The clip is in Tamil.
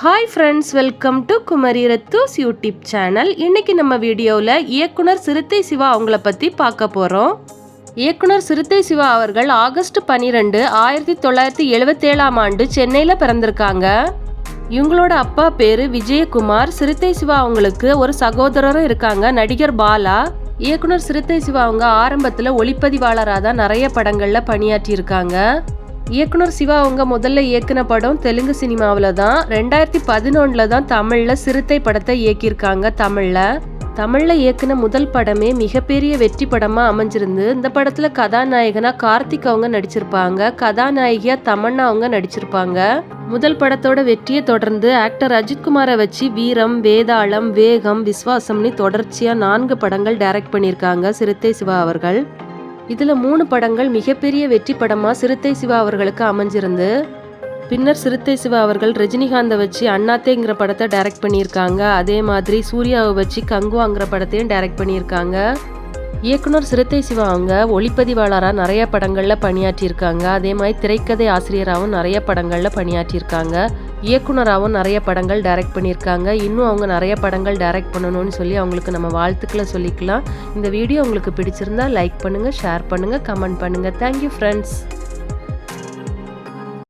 Hi friends welcome to Kumari ரத்தூஸ் YouTube channel இன்றைக்கி நம்ம வீடியோவில் இயக்குனர் சிறுத்தை சிவா அவங்கள பற்றி பார்க்க போகிறோம் இயக்குனர் சிறுத்தை சிவா அவர்கள் ஆகஸ்ட் பன்னிரெண்டு ஆயிரத்தி தொள்ளாயிரத்தி எழுபத்தேழாம் ஆண்டு சென்னையில் பிறந்திருக்காங்க. இவங்களோட அப்பா பேர் விஜயகுமார். சிறுத்தை சிவா அவங்களுக்கு ஒரு சகோதரரும் இருக்காங்க நடிகர் பாலா. இயக்குனர் சிறுத்தை சிவா அவங்க ஆரம்பத்தில் ஒளிப்பதிவாளராக தான் நிறைய படங்களில் பணியாற்றியிருக்காங்க. இயக்குனர் சிவா அவங்க முதல்ல இயக்குன படம் தெலுங்கு சினிமாவில் தான். ரெண்டாயிரத்தி பதினொன்றில் தான் தமிழில் சிறுத்தை படத்தை இயக்கியிருக்காங்க தமிழில். தமிழில் இயக்குன முதல் படமே மிகப்பெரிய வெற்றி படமாக அமைஞ்சிருந்து இந்த படத்தில் கதாநாயகனாக கார்த்திக் அவங்க நடிச்சிருப்பாங்க. கதாநாயகியாக தமன்னா அவங்க நடிச்சிருப்பாங்க. முதல் படத்தோட வெற்றியை தொடர்ந்து ஆக்டர் அஜித்குமாரை வச்சு வீரம் வேதாளம் வேகம் விஸ்வாசம்னு தொடர்ச்சியாக நான்கு படங்கள் டைரக்ட் பண்ணியிருக்காங்க சிறுத்தை சிவா அவர்கள். இதில் மூணு படங்கள் மிகப்பெரிய வெற்றி படமாக சிறுத்தை சிவா அவர்களுக்கு அமைஞ்சிருந்து பின்னர் சிறுத்தை சிவா அவர்கள் ரஜினிகாந்தை வச்சு அண்ணாத்தேங்கிற படத்தை டைரக்ட் பண்ணியிருக்காங்க. அதே மாதிரி சூர்யாவை வச்சு கங்குவாங்கிற படத்தையும் டைரக்ட் பண்ணியிருக்காங்க. இயக்குனர் சிறுத்தை சிவா அவங்க ஒளிப்பதிவாளராக நிறைய படங்களில் பணியாற்றியிருக்காங்க. அதே மாதிரி திரைக்கதை ஆசிரியராகவும் நிறைய படங்களில் பணியாற்றியிருக்காங்க. இயக்குனராகவும் நிறைய படங்கள் டைரக்ட் பண்ணியிருக்காங்க. இன்னும் அவங்க நிறைய படங்கள் டைரக்ட் பண்ணணும்னு சொல்லி அவங்களுக்கு நம்ம வாழ்த்துக்களை சொல்லிக்கலாம். இந்த வீடியோ உங்களுக்கு பிடிச்சிருந்தா லைக் பண்ணுங்கள் ஷேர் பண்ணுங்கள் கமெண்ட் பண்ணுங்கள் தேங்க்யூ ஃப்ரெண்ட்ஸ்